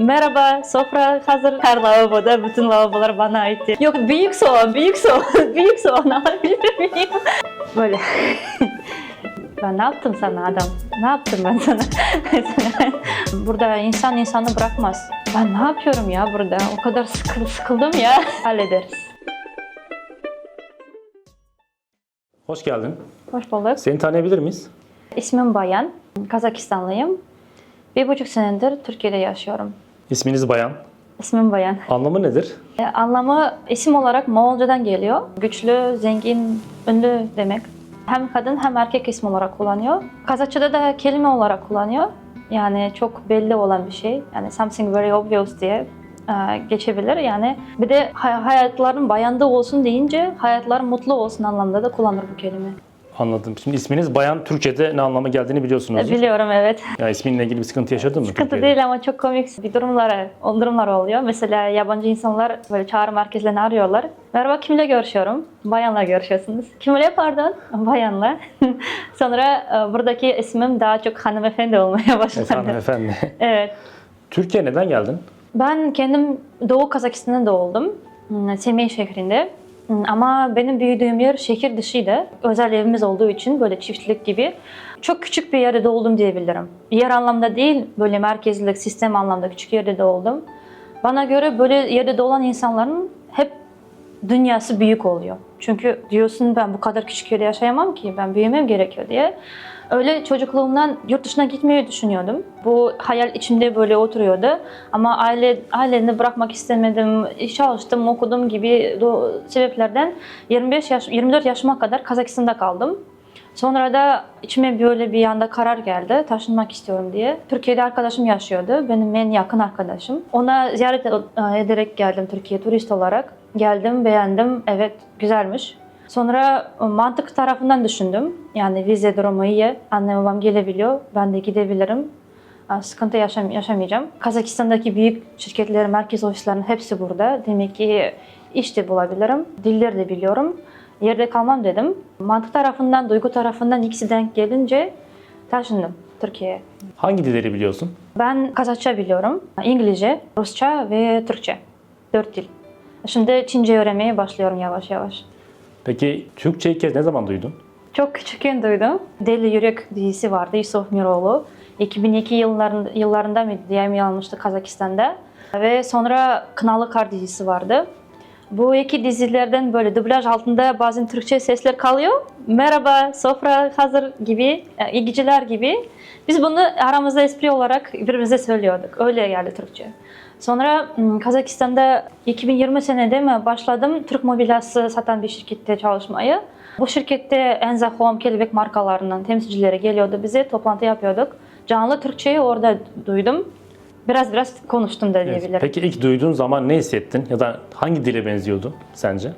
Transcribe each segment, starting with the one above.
Merhaba, sofra hazır. Her lavaboda, bütün lavabolar bana ait. Yok, büyük soğan, büyük soğan, büyük soğan alabilir miyim? Böyle. ben ne yaptım sana adam? Ne yaptım ben sana? burada insan insanı bırakmaz. Ben ne yapıyorum ya burada? O kadar sıkıl, sıkıldım ya. Hallederiz. Hoş geldin. Hoş bulduk. Seni tanıyabilir miyiz? İsmim Bayan. Kazakistanlıyım. Bir buçuk senedir Türkiye'de yaşıyorum. İsminiz Bayan. İsmim Bayan. Anlamı nedir? E, anlamı isim olarak Moğolcadan geliyor. Güçlü, zengin, ünlü demek. Hem kadın hem erkek ismi olarak kullanıyor. Kazakçada da kelime olarak kullanıyor. Yani çok belli olan bir şey. Yani something very obvious diye e, geçebilir. Yani bir de hay- hayatların bayanda olsun deyince hayatlar mutlu olsun anlamda da kullanır bu kelime. Anladım. Şimdi isminiz Bayan Türkçe'de ne anlama geldiğini biliyorsunuz. Biliyorum evet. Ya isminle ilgili bir sıkıntı yaşadın mı? Sıkıntı Türkiye'de? değil ama çok komik bir durumlar, durumlar oluyor. Mesela yabancı insanlar böyle çağrı merkezlerini arıyorlar. Merhaba kimle görüşüyorum? Bayanla görüşüyorsunuz. Kimle pardon? Bayanla. Sonra e, buradaki ismim daha çok hanımefendi olmaya başladı. Efendim. Evet. Türkiye neden geldin? Ben kendim Doğu Kazakistan'da doğdum. Hmm, Semih şehrinde. Ama benim büyüdüğüm yer şehir dışıydı. Özel evimiz olduğu için böyle çiftlik gibi. Çok küçük bir yerde doğdum diyebilirim. Yer anlamda değil, böyle merkezlilik, sistem anlamda küçük yerde doğdum. Bana göre böyle yerde doğan insanların hep dünyası büyük oluyor. Çünkü diyorsun ben bu kadar küçük yerde yaşayamam ki, ben büyümem gerekiyor diye. Öyle çocukluğumdan yurt dışına gitmeyi düşünüyordum. Bu hayal içimde böyle oturuyordu. Ama aile aileni bırakmak istemedim. Çalıştım, okudum gibi sebeplerden 25 yaş 24 yaşıma kadar Kazakistan'da kaldım. Sonra da içime böyle bir anda karar geldi. Taşınmak istiyorum diye. Türkiye'de arkadaşım yaşıyordu. Benim en yakın arkadaşım. Ona ziyaret ederek geldim Türkiye turist olarak. Geldim, beğendim. Evet, güzelmiş. Sonra e, mantık tarafından düşündüm. Yani vize durumu iyi. Annem babam gelebiliyor. Ben de gidebilirim. E, Sıkıntı yaşam yaşamayacağım. Kazakistan'daki büyük şirketlerin merkez ofislerinin hepsi burada. Demek ki iş de bulabilirim. Dilleri de biliyorum. Yerde kalmam dedim. Mantık tarafından, duygu tarafından ikisi denk gelince taşındım Türkiye'ye. Hangi dilleri biliyorsun? Ben Kazakça biliyorum. İngilizce, Rusça ve Türkçe. Dört dil. Şimdi Çince öğrenmeye başlıyorum yavaş yavaş. Peki Türkçe ilk kez ne zaman duydun? Çok küçükken duydum. Deli Yürek dizisi vardı Yusuf Miroğlu. 2002 yıllarında, yıllarında mı diye mi almıştı Kazakistan'da. Ve sonra Kınalı Kar dizisi vardı. Bu iki dizilerden böyle dublaj altında bazen Türkçe sesler kalıyor. Merhaba, sofra hazır gibi, e, iyi geceler gibi. Biz bunu aramızda espri olarak birbirimize söylüyorduk. Öyle geldi Türkçe. Sonra m, Kazakistan'da 2020 senede mi başladım Türk mobilyası satan bir şirkette çalışmaya. Bu şirkette Enza Home, Kelebek markalarından temsilcileri geliyordu bize, toplantı yapıyorduk. Canlı Türkçeyi orada duydum. Biraz biraz konuştum da diyebilirim. Peki ilk duyduğun zaman ne hissettin? Ya da hangi dile benziyordu sence?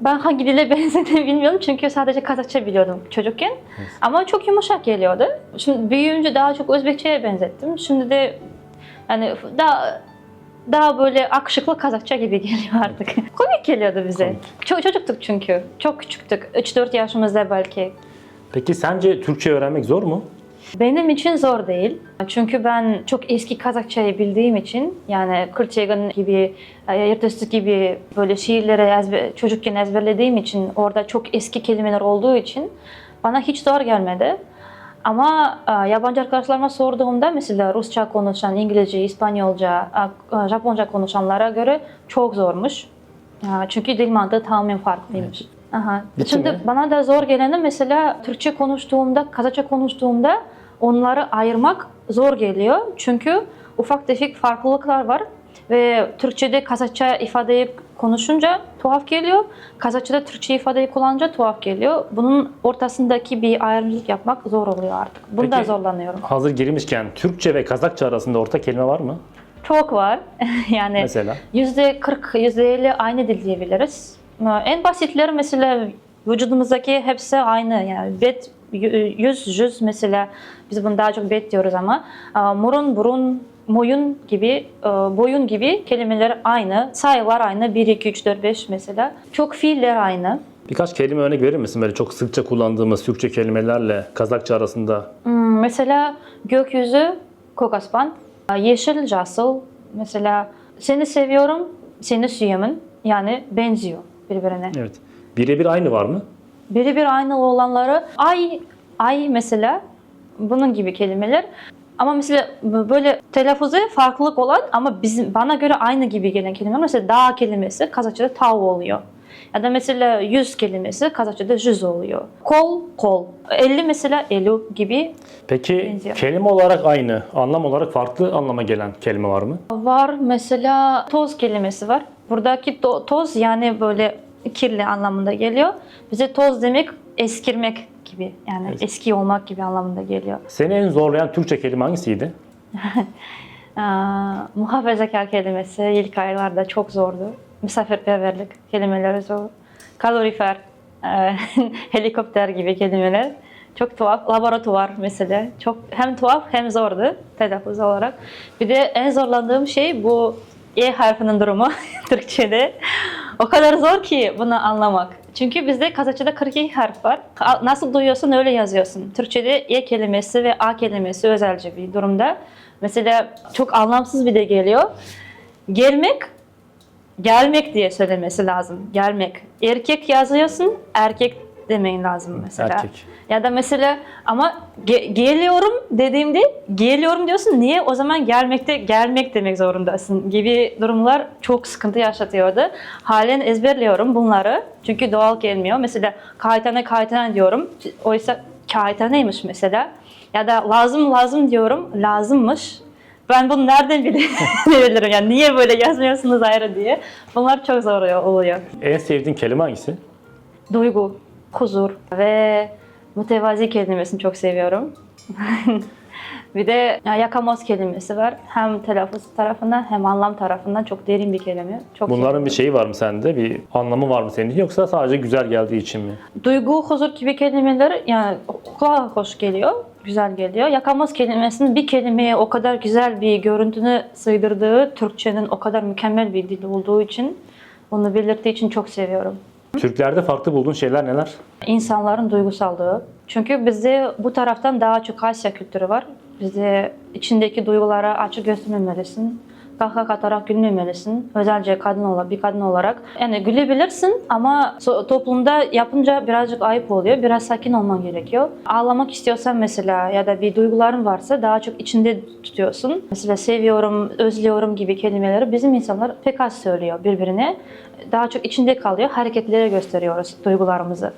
Ben hangi dile benzediğini bilmiyorum çünkü sadece Kazakça biliyordum çocukken. Ama çok yumuşak geliyordu. Şimdi büyüyünce daha çok Özbekçe'ye benzettim. Şimdi de yani daha daha böyle akışıklı Kazakça gibi geliyor artık. Komik geliyordu bize. Komik. Çok çocuktuk çünkü. Çok küçüktük. 3-4 yaşımızda belki. Peki sence Türkçe öğrenmek zor mu? Benim için zor değil. Çünkü ben çok eski Kazakçayı bildiğim için yani Kırçegan gibi, Ertesi gibi böyle şiirleri ezber, çocukken ezberlediğim için orada çok eski kelimeler olduğu için bana hiç zor gelmedi. Ama e, yabancı arkadaşlarıma sorduğumda mesela Rusça konuşan, İngilizce, İspanyolca, e, Japonca konuşanlara göre çok zormuş. Çünkü dil mantığı tamamen farklıymış. Aha. Bitti Şimdi mi? bana da zor geleni mesela Türkçe konuştuğumda, Kazakça konuştuğumda onları ayırmak zor geliyor. Çünkü ufak tefek farklılıklar var ve Türkçe'de Kazakça ifadeyi konuşunca tuhaf geliyor. Kazakça'da Türkçe ifadeyi kullanınca tuhaf geliyor. Bunun ortasındaki bir ayrımcılık yapmak zor oluyor artık. Bunda Peki- zorlanıyorum. Hazır girmişken Türkçe ve Kazakça arasında ortak kelime var mı? Çok var. yani Mesela? Yüzde 40, yüzde 50 aynı dil diyebiliriz. En basitleri mesela vücudumuzdaki hepsi aynı. Yani bet, yüz, yüz mesela biz bunu daha çok bet diyoruz ama murun, burun, moyun gibi, e, boyun gibi kelimeler aynı. Sayılar aynı. 1, 2, 3, 4, 5 mesela. Çok fiiller aynı. Birkaç kelime örnek verir misin? Böyle çok sıkça kullandığımız Türkçe kelimelerle Kazakça arasında. Hmm, mesela gökyüzü, kokaspan. Yeşil, jasıl. Mesela seni seviyorum, seni süyemin. Yani benziyor birbirine. Evet. Birebir aynı var mı? Birebir aynı olanları ay, ay mesela bunun gibi kelimeler. Ama mesela böyle telaffuzu farklılık olan ama bizim bana göre aynı gibi gelen kelimeler mesela dağ kelimesi Kazakçada tav oluyor. Ya da mesela yüz kelimesi Kazakçada yüz oluyor. Kol, kol. Elli mesela elu gibi Peki Benziyor. kelime olarak aynı, anlam olarak farklı anlama gelen kelime var mı? Var mesela toz kelimesi var. Buradaki to- toz yani böyle kirli anlamında geliyor. Bize toz demek eskirmek gibi yani Evet. eski olmak gibi anlamında geliyor. Seni en zorlayan Türkçe kelime hangisiydi? Muhafazakar kelimesi ilk aylarda çok zordu. Misafirperverlik kelimeleri zor. Kalorifer, e, helikopter gibi kelimeler. Çok tuhaf. Laboratuvar mesela. Çok hem tuhaf hem zordu telaffuz olarak. Bir de en zorlandığım şey bu E harfinin durumu Türkçe'de. O kadar zor ki bunu anlamak. Çünkü bizde Kazakça'da 42 harf var. Nasıl duyuyorsun öyle yazıyorsun. Türkçe'de E kelimesi ve A kelimesi özelce bir durumda. Mesela çok anlamsız bir de geliyor. Gelmek, gelmek diye söylemesi lazım. Gelmek. Erkek yazıyorsun, erkek demeyin lazım mesela. Erkek. Ya da mesela ama ge- geliyorum dediğimde geliyorum diyorsun. Niye? O zaman gelmekte gelmek demek zorundasın gibi durumlar çok sıkıntı yaşatıyordu. Halen ezberliyorum bunları. Çünkü doğal gelmiyor. Mesela kaytane kaytane diyorum. Oysa kaytaneymiş mesela. Ya da lazım lazım diyorum. Lazımmış. Ben bunu nereden bile- bilebilirim? Yani niye böyle yazmıyorsunuz ayrı diye. Bunlar çok zor oluyor. En sevdiğin kelime hangisi? Duygu, huzur ve mütevazi kelimesini çok seviyorum. bir de ya, yakamoz kelimesi var. Hem telaffuz tarafından hem anlam tarafından çok derin bir kelime. Çok Bunların bir şeyi var mı sende? Bir anlamı var mı senin için yoksa sadece güzel geldiği için mi? Duygu, huzur gibi kelimeler yani kulağa hoş geliyor, güzel geliyor. Yakamoz kelimesinin bir kelimeye o kadar güzel bir görüntünü sığdırdığı, Türkçenin o kadar mükemmel bir dil olduğu için, onu belirttiği için çok seviyorum. Türklerde farklı bulduğun şeyler neler? insanların duygusallığı. Çünkü bizde bu taraftan daha çok Asya kültürü var. Bizde içindeki duygulara açık göstermemelisin. Kahkaha atarak gülmemelisin. Özellikle kadın olarak, bir kadın olarak. Yani gülebilirsin ama toplumda yapınca birazcık ayıp oluyor. Biraz sakin olman gerekiyor. Ağlamak istiyorsan mesela ya da bir duyguların varsa daha çok içinde tutuyorsun. Mesela seviyorum, özlüyorum gibi kelimeleri bizim insanlar pek az söylüyor birbirine. Daha çok içinde kalıyor. Hareketlere gösteriyoruz duygularımızı.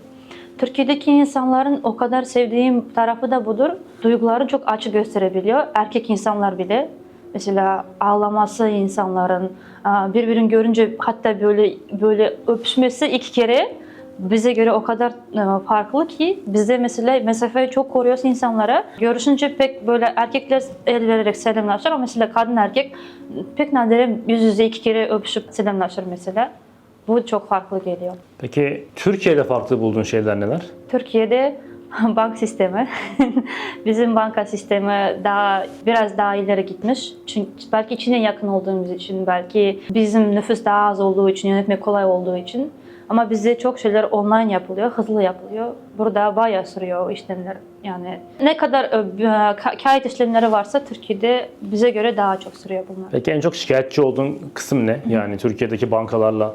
Türkiye'deki insanların o kadar sevdiğim tarafı da budur. Duyguları çok açık gösterebiliyor. Erkek insanlar bile. Mesela ağlaması insanların, birbirini görünce hatta böyle böyle öpüşmesi iki kere bize göre o kadar e, farklı ki bizde mesela mesafeyi çok koruyoruz insanlara. Görüşünce pek böyle erkekler el vererek selamlaşır ama mesela kadın erkek pek nadiren yüz yüze iki kere öpüşüp selamlaşır mesela. Bu çok farklı geliyor. Peki Türkiye'de farklı bulduğun şeyler neler? Türkiye'de bank sistemi, bizim banka sistemi daha biraz daha ileri gitmiş. Çünkü belki içine yakın olduğumuz için, belki bizim nüfus daha az olduğu için, yönetmek kolay olduğu için. Ama bizde çok şeyler online yapılıyor, hızlı yapılıyor. Burada bayağı sürüyor işlemler. Yani ne kadar ka- kayıt işlemleri varsa Türkiye'de bize göre daha çok sürüyor bunlar. Peki en çok şikayetçi olduğun kısım ne? Yani Türkiye'deki bankalarla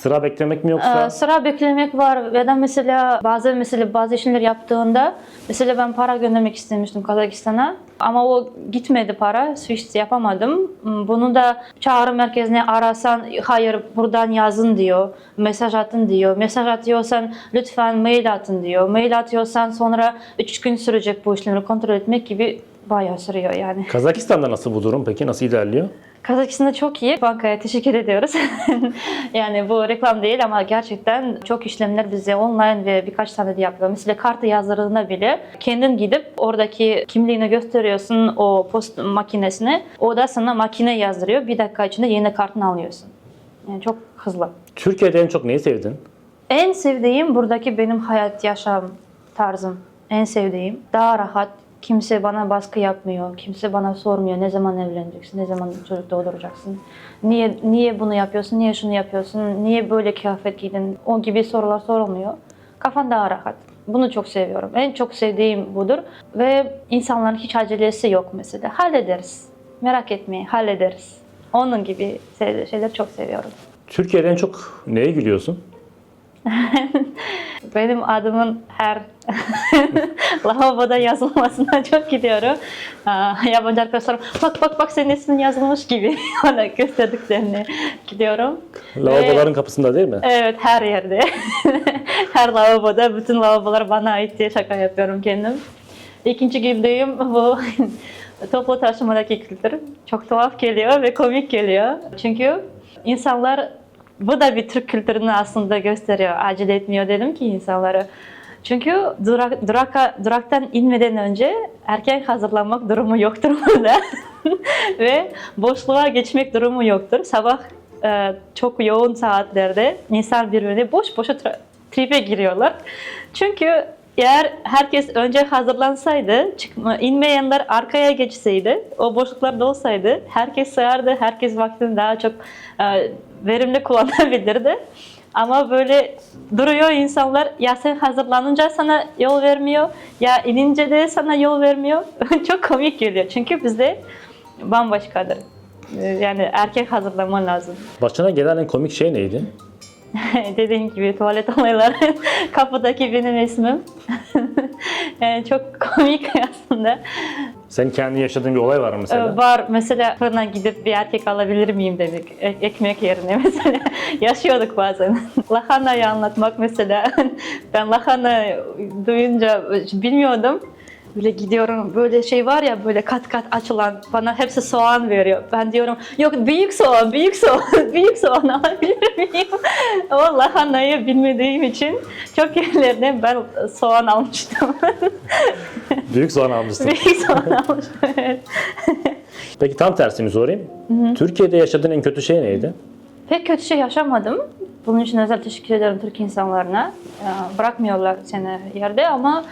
sıra beklemek mi yoksa? Ee, sıra beklemek var ya da mesela bazı mesela bazı işler yaptığında mesela ben para göndermek istemiştim Kazakistan'a ama o gitmedi para switch yapamadım. Hmm, Bunu da çağrı merkezine arasan hayır buradan yazın diyor. Mesaj atın diyor. Mesaj atıyorsan lütfen mail atın diyor. Mail atıyorsan sonra 3 gün sürecek bu işlemleri kontrol etmek gibi bayağı sürüyor yani. Kazakistan'da nasıl bu durum peki? Nasıl ilerliyor? Kazakistan'da çok iyi. Bankaya teşekkür ediyoruz. yani bu reklam değil ama gerçekten çok işlemler bize online ve birkaç tane de yapıyor. Mesela kartı yazdırdığında bile kendin gidip oradaki kimliğini gösteriyorsun o post makinesine. O da sana makine yazdırıyor. Bir dakika içinde yeni kartını alıyorsun. Yani çok hızlı. Türkiye'de en çok neyi sevdin? En sevdiğim buradaki benim hayat yaşam tarzım. En sevdiğim. Daha rahat. Kimse bana baskı yapmıyor. Kimse bana sormuyor ne zaman evleneceksin, ne zaman çocuk doğuracaksın. Niye niye bunu yapıyorsun, niye şunu yapıyorsun, niye böyle kıyafet giydin? O gibi sorular sorulmuyor. Kafan daha rahat. Bunu çok seviyorum. En çok sevdiğim budur. Ve insanların hiç acelesi yok mesela. Hallederiz. Merak etmeyin, hallederiz. Onun gibi se- şeyler çok seviyorum. Türkiye'de en çok neye gülüyorsun? Benim adımın her lavaboda yazılmasına çok gidiyorum. Yabancı arkadaşlarım bak bak bak senin ismin yazılmış gibi bana gösterdiklerini gidiyorum. Lavaboların kapısında değil mi? Evet her yerde. her lavaboda bütün lavabolar bana ait diye şaka yapıyorum kendim. İkinci güldüğüm bu toplu taşımadaki kültür. Çok tuhaf geliyor ve komik geliyor. Çünkü insanlar bu da bir Türk kültürünü aslında gösteriyor. Acele etmiyor dedim ki insanlara. Çünkü durak, duraka, duraktan inmeden önce erken hazırlanmak durumu yoktur burada. Ve boşluğa geçmek durumu yoktur. Sabah e, çok yoğun saatlerde insan birbirine boş boşa tra- tripe giriyorlar. Çünkü eğer herkes önce hazırlansaydı, çıkma, inmeyenler arkaya geçseydi, o boşluklar dolsaydı, herkes sığardı, herkes vaktini daha çok e, verimli kullanabilirdi. Ama böyle duruyor insanlar, ya sen hazırlanınca sana yol vermiyor, ya inince de sana yol vermiyor. çok komik geliyor çünkü bizde bambaşkadır. E, Yani erkek hazırlaman lazım. Başına gelen en komik şey neydi? Dediğim gibi tuvalet olayları kapıdaki benim ismim. yani çok komik aslında. Senin kendi yaşadığın bir olay var mı mesela? Ee, Var mesela fırına gidip bir erkek alabilir miyim dedik e- ekmek yerine mesela yaşıyorduk bazen. Lahanayı anlatmak mesela ben lahana duyunca bilmiyordum. Böyle gidiyorum böyle şey var ya böyle kat kat açılan bana hepsi soğan veriyor. Ben diyorum yok büyük soğan büyük soğan büyük soğan alabilir miyim? O lahanayı bilmediğim için çok yerlerden ben soğan almıştım. Büyük soğan almışsın. büyük soğan almıştım evet. Peki tam tersini sorayım. Türkiye'de yaşadığın en kötü şey neydi? Pek kötü şey yaşamadım. Bunun için özel teşekkür ederim Türk insanlarına. Ee, Bırakmıyorlar seni yerde ama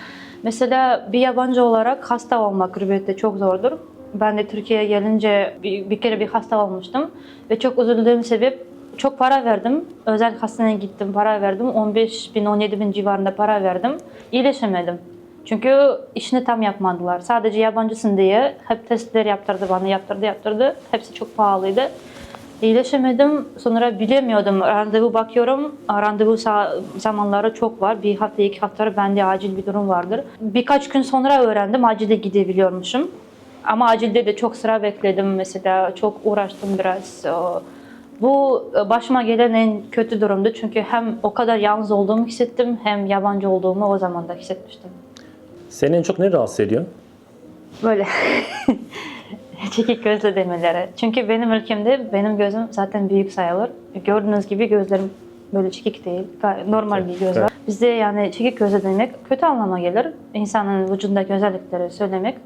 mesela bir yabancı olarak hasta olmak gurbette çok zordur. Ben de Türkiye'ye gelince bir, bir kere bir hasta olmuştum ve çok üzüldüğüm sebep çok para verdim. Özel hastaneye gittim, para verdim. 15 bin, 17 bin civarında para verdim. İyileşemedim. Çünkü işini tam yapmadılar. Sadece yabancısın diye hep testler yaptırdı bana, yaptırdı, yaptırdı. Hepsi çok pahalıydı. İyileşemedim. Sonra bilemiyordum. Randevu bakıyorum. Randevu zamanları çok var. Bir hafta, iki hafta bende acil bir durum vardır. Birkaç gün sonra öğrendim. Acilde gidebiliyormuşum. Ama acilde de çok sıra bekledim mesela. Çok uğraştım biraz. Bu e, başıma gelen en kötü durumdu. Çünkü hem o kadar yalnız olduğumu hissettim hem yabancı olduğumu o zaman da hissetmiştim. Seni en çok ne rahatsız ediyor? Böyle çekik gözle demeleri. Çünkü benim ülkemde benim gözüm zaten büyük sayılır. Gördüğünüz gibi gözlerim böyle çekik değil. Normal bir göz var. Bizde yani çekik gözle demek kötü anlama gelir. İnsanın vücudundaki özellikleri söylemek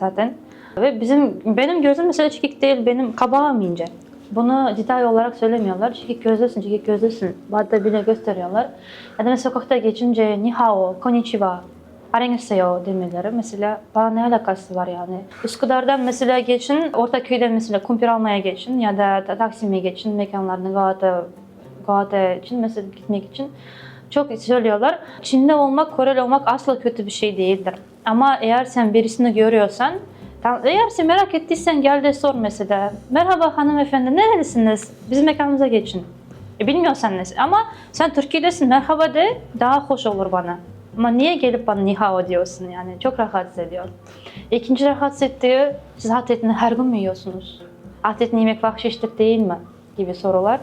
zaten. Ve bizim benim gözüm mesela çekik değil, benim kabağım ince. Bunu detay olarak söylemiyorlar. Çekik gözlüsün, çekik gözlüsün. Badda bile gösteriyorlar. Ya da mesela sokakta geçince ni hao, konnichiwa, Arengeseyo demeleri mesela bana ne alakası var yani? Üsküdar'dan mesela geçin, Ortaköy'den mesela kumpir almaya geçin ya da ta- Taksim'e geçin mekanlarına Galata, Galata için mesela gitmek için çok söylüyorlar. Çin'de olmak, Koreli olmak asla kötü bir şey değildir. Ama eğer sen birisini görüyorsan Eğer sen merak ettiysen gel de sor mesela. Merhaba hanımefendi nerelisiniz? Bizim mekanımıza geçin. E, bilmiyorsan ne? Ama sen Türkiye'desin merhaba de daha hoş olur bana. Ama niye gelip bana ni hao diyorsun yani? Çok rahatsız ediyor. İkinci rahatsız ettiği, siz at etini her gün mü yiyorsunuz? At etini yemek bahşiştir değil mi? Gibi sorular.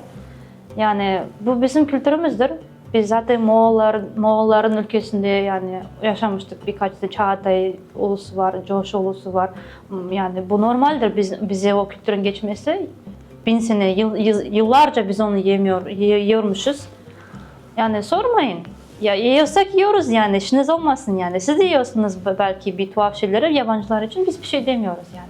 Yani bu bizim kültürümüzdür. Biz zaten Moğollar, Moğolların ülkesinde yani yaşamıştık. Birkaç da Çağatay ulusu var, Coş ulusu var. Yani bu normaldir biz, bize o kültürün geçmesi. Bin sene, yıl, yıl- yıllarca biz onu yemiyor, ye- yiyormuşuz. Yani sormayın. Ya yiyorsak yiyoruz yani. İşiniz olmasın yani. Siz de yiyorsunuz belki bir tuhaf şeyleri yabancılar için biz bir şey demiyoruz yani.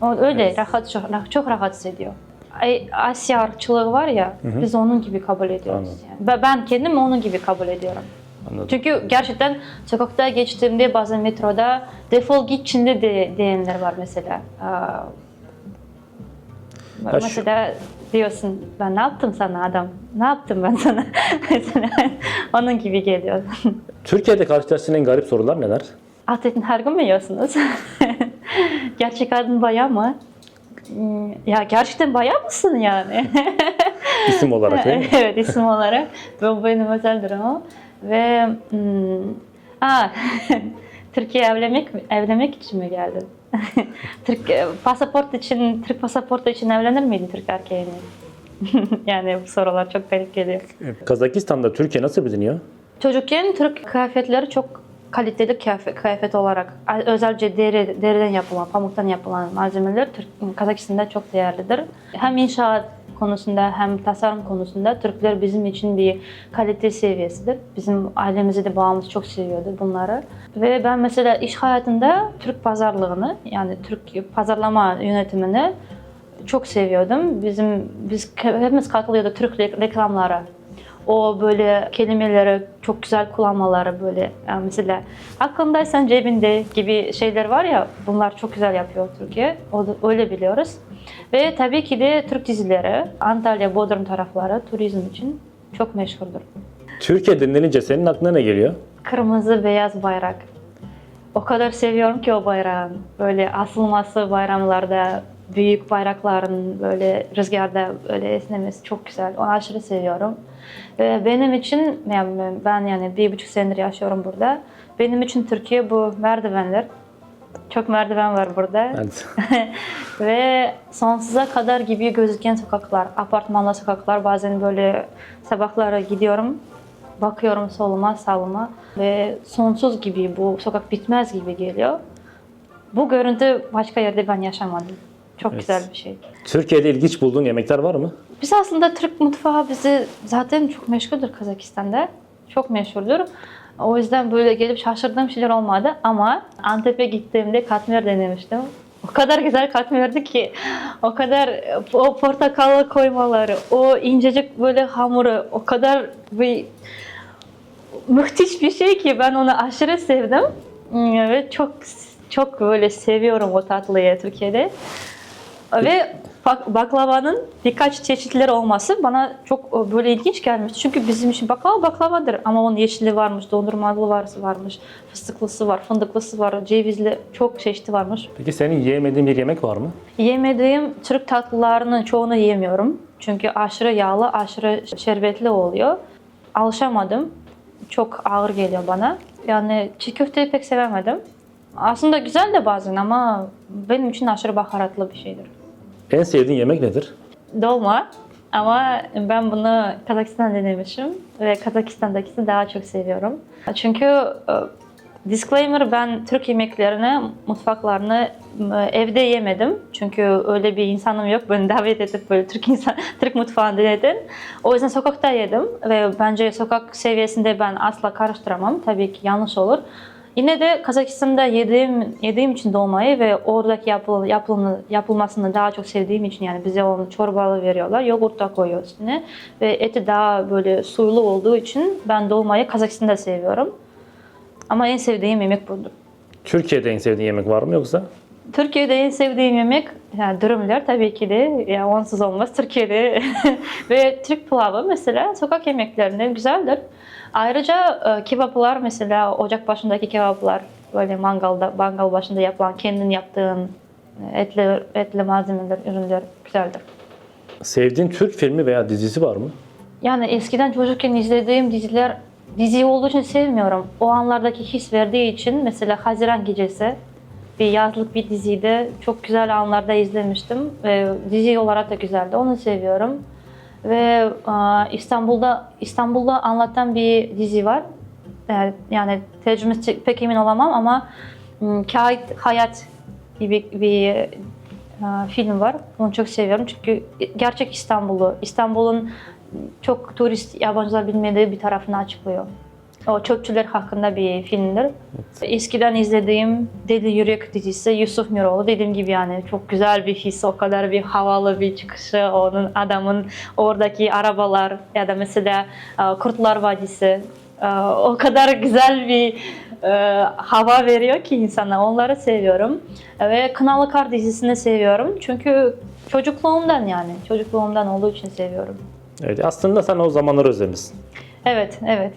O öyle rahat çok, çok rahatsız ediyor. Ay- Asya ırkçılığı var ya biz onun gibi kabul ediyoruz Anladım. yani. Ben- kendim onun gibi kabul ediyorum. Anladım. Çünkü gerçekten sokakta geçtiğimde bazen metroda defol git Çin'de de diyenler var mesela. Aa, Ha, şu- mesela diyorsun ben ne yaptım sana adam? Ne yaptım ben sana? onun gibi geliyor. Türkiye'de karşılaştığın en garip sorular neler? Atletin her gün mü yiyorsunuz? Gerçek adın bayağı mı? Hmm, Ya gerçekten bayağı mısın yani? İsim olarak değil mi? evet isim olarak. Bu benim özel durumum. Ve hmm, aa, Türkiye evlenmek evlenmek için mi geldin? Türk e, pasaport için, Türk pasaportu için evlenir miydin Türk erkeğini? yani bu sorular çok garip geliyor. Kazakistan'da Türkiye nasıl biliniyor? Çocukken Türk kıyafetleri çok kaliteli kıyafet, kıyafet olarak özellikle deri, deriden yapılan, pamuktan yapılan malzemeler Türk, Kazakistan'da çok değerlidir. Hem inşaat konusunda hem tasarım konusunda Türkler bizim için bir kalite seviyesidir. Bizim ailemizi de babamız çok seviyordu bunları. Ve ben mesela iş hayatında Türk pazarlığını yani Türk pazarlama yönetimini çok seviyordum. Bizim biz hepimiz katılıyorduk Türk re- reklamlara. O böyle kelimeleri çok güzel kullanmaları böyle yani mesela aklındaysan cebinde gibi şeyler var ya bunlar çok güzel yapıyor Türkiye. O da- öyle biliyoruz. Ve tabii ki de Türk dizileri Antalya, Bodrum tarafları turizm için çok meşhurdur. Türkiye denilince senin aklına ne geliyor? Kırmızı beyaz bayrak. O kadar seviyorum ki o bayrağın. Böyle asılması bayramlarda, büyük bayrakların böyle rüzgarda böyle esnemesi çok güzel. Onu aşırı seviyorum. Ve benim için, yani ben yani bir buçuk senedir yaşıyorum burada. Benim için Türkiye bu merdivenler. Çok merdiven var burada. Evet. Ve sonsuza kadar gibi gözüken sokaklar, apartmanlı sokaklar. Bazen böyle sabahlara gidiyorum, bakıyorum soluma, sağıma ve sonsuz gibi bu sokak bitmez gibi geliyor. Bu görüntü başka yerde ben yaşamadım. Çok Evet. güzel bir şey. Türkiye'de ilginç bulduğun yemekler var mı? Biz aslında Türk mutfağı bizi zaten çok meşguldür Kazakistan'da. Çok meşhurdur. O yüzden böyle gelip şaşırdığım şeyler olmadı ama Antep'e gittiğimde katmer denemiştim. O kadar güzel katmerdi ki o kadar o portakallı koymaları, o incecik böyle hamuru o kadar bir müthiş bir şey ki ben onu aşırı sevdim. Ve çok çok böyle seviyorum o tatlıyı Türkiye'de. Ve bak- baklavanın birkaç çeşitleri olması bana çok e, böyle ilginç gelmişti. Çünkü bizim için baklava baklavadır ama onun yeşili varmış, dondurmalı var, varmış, fıstıklısı var, fındıklısı var, cevizli çok çeşitli varmış. Peki senin yiyemediğin bir yemek var mı? Yemediğim Türk tatlılarının çoğunu yemiyorum. Çünkü aşırı yağlı, aşırı şerbetli oluyor. Alışamadım. Çok ağır geliyor bana. Yani çiğ köfteyi pek sevemedim. Aslında güzel de bazen ama benim için aşırı baharatlı bir şeydir. En sevdiğin yemek nedir? Dolma ama ben bunu Kazakistan'da denemişim ve Kazakistan'dakini daha çok seviyorum. Çünkü e, disclaimer ben Türk yemeklerini, mutfaklarını e, evde yemedim. Çünkü öyle bir insanım yok. Beni davet edip böyle Türk insan Türk mutfağını denedin. O yüzden sokakta yedim ve bence sokak seviyesinde ben asla karıştıramam. Tabii ki yanlış olur. Yine de Kazakistan'da yediğim, yediğim için dolmayı ve oradaki yapıl, yapıl, yapılmasını daha çok sevdiğim için yani bize onu çorbalı veriyorlar. Yoğurt da koyuyor üstüne ve eti daha böyle suylu olduğu için ben dolmayı Kazakistan'da seviyorum. Ama en sevdiğim yemek budur. Türkiye'de en sevdiğin yemek var mı yoksa? Türkiye'de en sevdiğim yemek yani dürümler tabii ki de ya onsuz olmaz Türkiye'de ve Türk pilavı mesela sokak yemeklerinde güzeldir. Ayrıca e, kebaplar mesela ocak başındaki kebaplar böyle mangalda mangal başında yapılan kendin yaptığın e, etli etli malzemeler ürünler güzeldir. Sevdiğin Türk filmi veya dizisi var mı? Yani eskiden çocukken izlediğim diziler dizi olduğu için sevmiyorum. O anlardaki his verdiği için mesela Haziran Gecesi bir yazlık bir diziydi. Çok güzel anlarda izlemiştim. Ve dizi olarak da güzeldi. Onu seviyorum. Ve e, İstanbul'da İstanbul'da anlatan bir dizi var. Yani, yani tercümesi pek emin olamam ama m, Kağıt Hayat gibi bir e, film var. Onu çok seviyorum çünkü gerçek İstanbul'u, İstanbul'un çok turist yabancılar bilmediği bir tarafını açıklıyor. O çöpçüler hakkında bir filmdir. Eskiden izlediğim Deli Yürek dizisi Yusuf Miroğlu dediğim gibi yani çok güzel bir his, o kadar bir havalı bir çıkışı, onun adamın oradaki arabalar ya da mesela e, Kurtlar Vadisi e, o kadar güzel bir e, hava veriyor ki insana. Onları seviyorum. Ve Kınalı Kar dizisini seviyorum. Çünkü çocukluğumdan yani. Çocukluğumdan olduğu için seviyorum. Evet, aslında sen o zamanları özlemişsin. Evet, evet.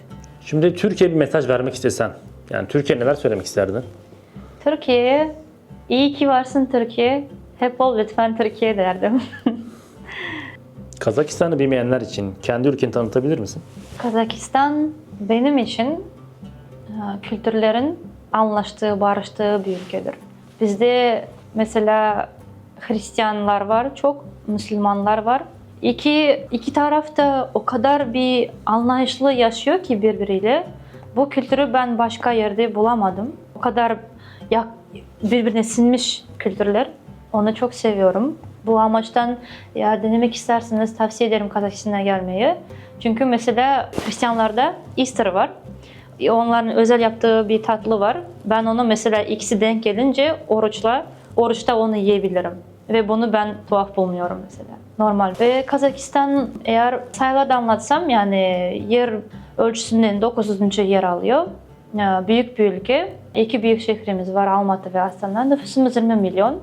Şimdi Türkiye'ye bir mesaj vermek istesen, yani Türkiye neler söylemek isterdin? Türkiye, iyi ki varsın Türkiye. hep ol lütfen Türkiye derdim. Kazakistan'ı bilmeyenler için kendi ülkeni tanıtabilir misin? Kazakistan benim için e, kültürlerin anlaştığı, barıştığı bir ülkedir. Bizde mesela Hristiyanlar var çok, Müslümanlar var. İki, iki taraf da o kadar bir anlayışlı yaşıyor ki birbiriyle. Bu kültürü ben başka yerde bulamadım. O kadar ya, birbirine sinmiş kültürler. Onu çok seviyorum. Bu amaçtan ya denemek isterseniz tavsiye ederim Kazakistan'a gelmeyi. Çünkü mesela Hristiyanlarda Easter var. Onların özel yaptığı bir tatlı var. Ben onu mesela ikisi denk gelince oruçla, oruçta onu yiyebilirim. Ve bunu ben tuhaf bulmuyorum mesela. Normal. Ve Kazakistan eğer sayılarda anlatsam yani yer ölçüsünden 9. yer alıyor. Ya, Büyük bir ülke. İki büyük şehrimiz var Almatı ve Astana. Nüfusumuz 20 milyon.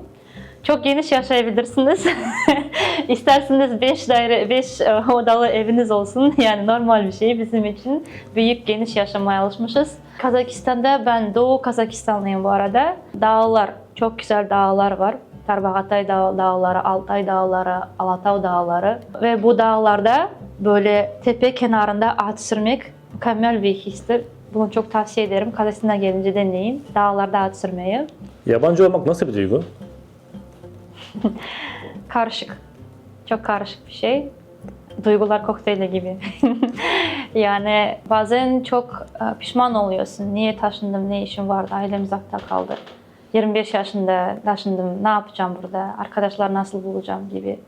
Çok geniş yaşayabilirsiniz. İsterseniz 5 daire, 5 odalı eviniz olsun. Yani normal bir şey bizim için. Büyük, geniş yaşamaya alışmışız. Kazakistan'da ben Doğu Kazakistanlıyım bu arada. Dağlar, çok güzel dağlar var. Tarbağatay dağ, dağları, Altay dağları, Alatau dağları ve bu dağlarda böyle tepe kenarında at sürmek mükemmel bir histir. Bunu çok tavsiye ederim. Kazakistan'a gelince deneyin. Dağlarda at sürmeyi. Yabancı olmak nasıl bir duygu? karışık. Çok karışık bir şey. Duygular kokteyli gibi. yani bazen çok e, pişman oluyorsun. Niye taşındım, ne işim vardı, ailem uzakta kaldı. 25 yaşında taşındım, ne yapacağım burada, arkadaşlar nasıl bulacağım gibi.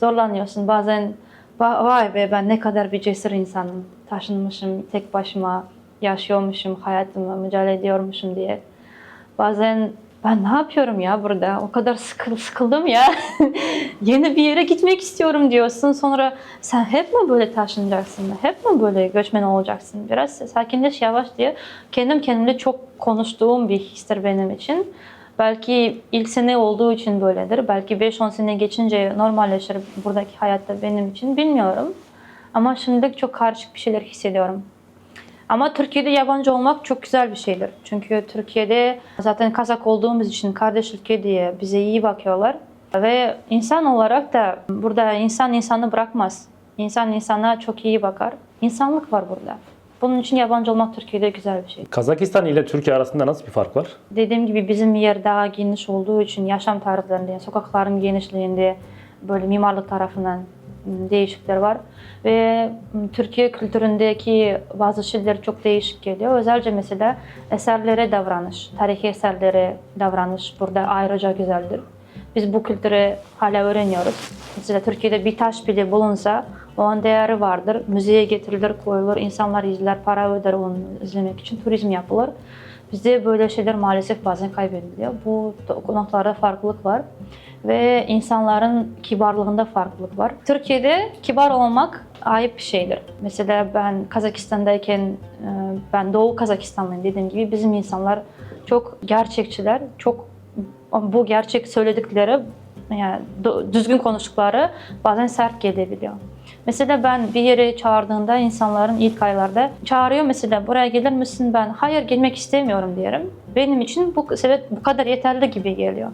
Zorlanıyorsun. Bazen "Va- vay be ben ne kadar bir cesur insanım. Taşınmışım, tek başıma yaşıyormuşum, hayatımı mücadele ediyormuşum diye. Bazen ben ne yapıyorum ya burada? O kadar sıkıl, sıkıldım ya. Yeni bir yere gitmek istiyorum diyorsun. Sonra sen hep mi böyle taşınacaksın? Hep mi böyle göçmen olacaksın? Biraz sakinleş yavaş diye. Kendim kendimle çok konuştuğum bir histir benim için. Belki ilk sene olduğu için böyledir. Belki 5-10 sene geçince normalleşir buradaki hayatta benim için bilmiyorum. Ama şimdilik çok karışık bir şeyler hissediyorum. Ama Türkiye'de yabancı olmak çok güzel bir şeydir. Çünkü Türkiye'de zaten Kazak olduğumuz için kardeş ülke diye bize iyi bakıyorlar. Ve insan olarak da burada insan insanı bırakmaz. İnsan insana çok iyi bakar. İnsanlık var burada. Bunun için yabancı olmak Türkiye'de güzel bir şey. Kazakistan ile Türkiye arasında nasıl bir fark var? Dediğim gibi bizim yer daha geniş olduğu için yaşam tariflerinde, sokakların genişliğinde böyle mimarlık tarafından değişiklikler var. Ve m, Türkiye kültüründeki bazı şeyler çok değişik geliyor. Özellikle mesela eserlere davranış, tarihi eserlere davranış burada ayrıca güzeldir. Biz bu kültürü hala öğreniyoruz. Mesela Türkiye'de bir taş bile bulunsa onun değeri vardır. Müzeye getirilir, koyulur, insanlar izler, para öder onu izlemek için, turizm yapılır. Bizde böyle şeyler maalesef bazen kaybediliyor. Bu noktalarda farklılık var ve insanların kibarlığında farklılık var. Türkiye'de kibar olmak ayıp bir şeydir. Mesela ben Kazakistan'dayken e, ben Doğu Kazakistanlıyım dediğim gibi bizim insanlar çok gerçekçiler, çok bu gerçek söyledikleri yani düzgün konuştukları bazen sert gelebiliyor. Mesela ben bir yere çağırdığında insanların ilk aylarda çağırıyor mesela buraya gelir misin ben hayır gelmek istemiyorum diyelim. Benim için bu sebep bu kadar yeterli gibi geliyor.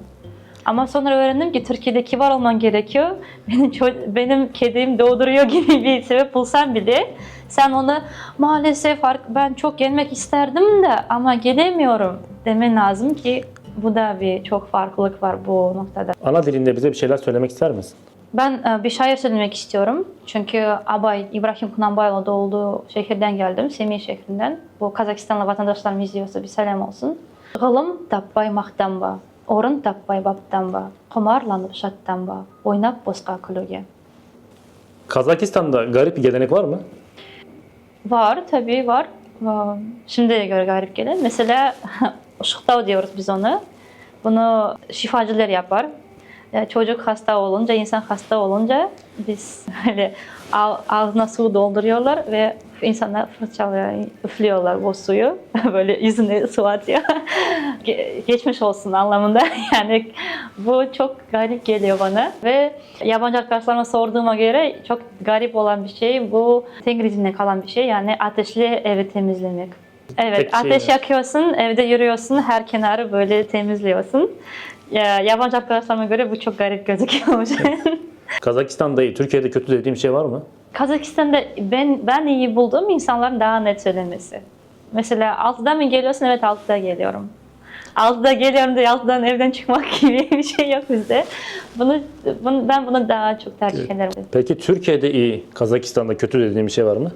Ama sonra öğrendim ki Türkiye'de kibar olman gerekiyor. Benim benim kedim doğduruyor gibi bir sebep bulsam bile sen ona maalesef ben çok gelmek isterdim de ama gelemiyorum demen lazım ki bu da bir çok farklılık var bu noktada. Ana dilinde bize bir şeyler söylemek ister misin? Ben e, bir şair söylemek istiyorum. Çünkü Abay, İbrahim Kunanbayla doğduğu şehirden geldim, Semih şehrinden. Bu Kazakistanlı vatandaşlarım izliyorsa bir selam olsun. Gılım tabbay mahtamba орын таппай баптанба, құмарланып шаттанба, ойнап босқа күлуге. Kazakistan'da garip bir gelenek var mı? Var tabii var. Ee, Şimdiye göre garip gelen. Mesela ışıktao diyoruz biz onu. Bunu şifacılar yapar. Ya çocuk hasta olunca, insan hasta olunca biz böyle ağ- ağzına su dolduruyorlar ve insanlar fırçalıyor, üflüyorlar o suyu. böyle yüzüne su atıyor. Ge- Geçmiş olsun anlamında. Yani bu çok garip geliyor bana. Ve yabancı arkadaşlarıma sorduğuma göre çok garip olan bir şey bu Tengrizin'de kalan bir şey. Yani ateşli evi temizlemek. Evet, Tek şey ateş var. yakıyorsun, evde yürüyorsun, her kenarı böyle temizliyorsun. Ya, yabancı arkadaşlarıma göre bu çok garip gözüküyormuş. Kazakistan'da iyi, Türkiye'de kötü dediğim şey var mı? Kazakistan'da ben ben iyi bulduğum insanların daha net söylemesi. Mesela 6'da mı geliyorsun? Evet 6'da geliyorum. 6'da geliyorum da 6'dan evden çıkmak gibi bir şey yok bizde. Bunu, bunu ben bunu daha çok tercih ederim. Peki Türkiye'de iyi, Kazakistan'da kötü dediğim bir şey var mı?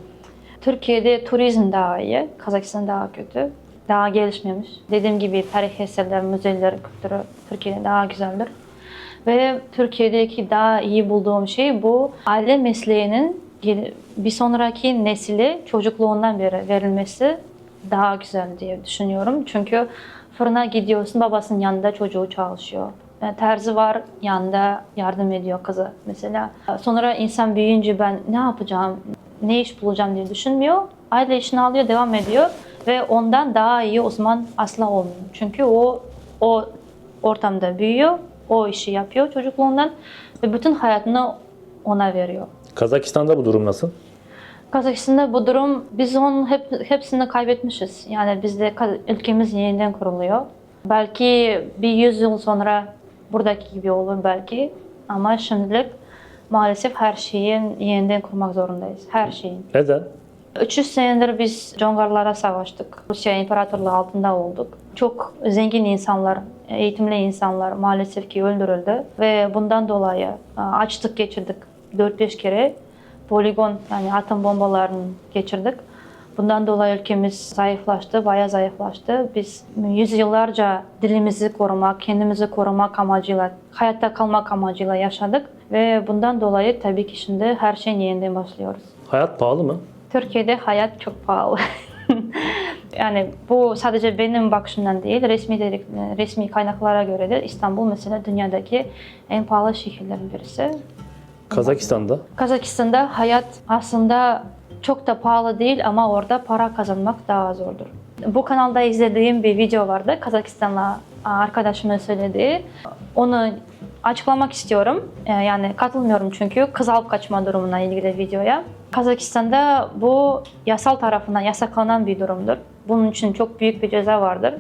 Türkiye'de turizm daha iyi, Kazakistan daha kötü. Daha gelişmemiş. Dediğim gibi tarih eserler, müzeler, kültürü Türkiye'de daha güzeldir. Ve Türkiye'deki daha iyi bulduğum şey bu aile mesleğinin bir sonraki nesili çocukluğundan beri verilmesi daha güzel diye düşünüyorum. Çünkü fırına gidiyorsun babasının yanında çocuğu çalışıyor. Terzi var yanında yardım ediyor kızı mesela. Sonra insan büyüyünce ben ne yapacağım, ne iş bulacağım diye düşünmüyor. Aile işini alıyor, devam ediyor ve ondan daha iyi uzman asla olmuyor. Çünkü o o ortamda büyüyor, o işi yapıyor çocukluğundan ve bütün hayatını ona veriyor. Kazakistan'da bu durum nasıl? Kazakistan'da bu durum biz onun hep, hepsini kaybetmişiz. Yani bizde ülkemiz yeniden kuruluyor. Belki bir yüz yıl sonra buradaki gibi olur belki. Ama şimdilik maalesef her şeyi yeniden kurmak zorundayız. Her şeyin. Neden? 300 senedir biz Congarlara savaştık. Rusya İmparatorluğu altında olduk. Çok zengin insanlar, eğitimli insanlar maalesef ki öldürüldü. Ve bundan dolayı açlık geçirdik 4-5 kere. Poligon yani atom bombalarını geçirdik. Bundan dolayı ülkemiz zayıflaştı, bayağı zayıflaştı. Biz yüzyıllarca dilimizi korumak, kendimizi korumak amacıyla, hayatta kalmak amacıyla yaşadık. Ve bundan dolayı tabii ki şimdi her şeyin yeniden başlıyoruz. Hayat pahalı mı? Türkiye'de hayat çok pahalı. yani bu sadece benim bakışımdan değil, resmi dedik- resmi kaynaklara göre de İstanbul mesela dünyadaki en pahalı şehirlerin birisi. Kazakistan'da. Kazakistan'da hayat aslında çok da pahalı değil ama orada para kazanmak daha zordur. Bu kanalda izlediğim bir video vardı. Kazakistan'la arkadaşımın söylediği. Onu açıklamak istiyorum. Ee, Yani katılmıyorum çünkü kız alıp kaçma durumuna ilgili videoya. Kazakistan'da bu yasal tarafından yasaklanan bir durumdur. Bunun için çok büyük bir ceza vardır.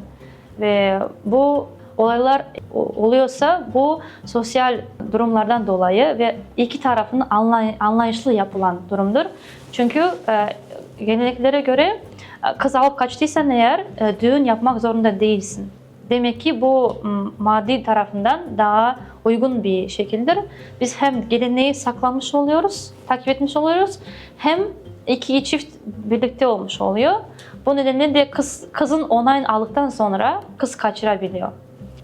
Ve bu olaylar oluyorsa bu sosyal durumlardan dolayı ve iki tarafın anlay- anlayışlı yapılan durumdur. Çünkü e, genelliklere göre e, kız alıp kaçtıysan eğer e, düğün yapmak zorunda değilsin. Demek ki bu maddi tarafından daha uygun bir şekildir. Biz hem geleneği saklamış oluyoruz, takip etmiş oluyoruz hem iki çift birlikte olmuş oluyor. Bu nedenle de kız, kızın onayını aldıktan sonra kız kaçırabiliyor.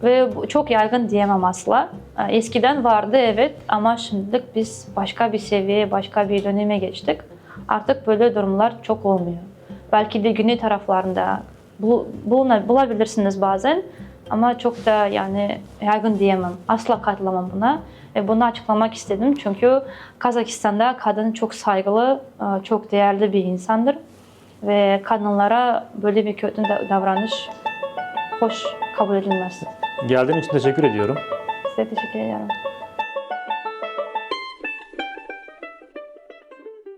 Ve çok yaygın diyemem asla. Ee, Eskiden vardı evet ama şimdilik biz başka bir seviyeye, başka bir döneme geçtik. Artık böyle durumlar çok olmuyor. Belki de güney taraflarında bulabilirsiniz bazen ama çok da yani yaygın diyemem. Asla katılamam buna. Ve bunu açıklamak istedim çünkü Kazakistan'da kadın çok saygılı, e, çok değerli bir insandır. Ve kadınlara böyle bir kötü da- davranış hoş kabul edilmez. Geldiğin için teşekkür ediyorum. Size teşekkür ederim.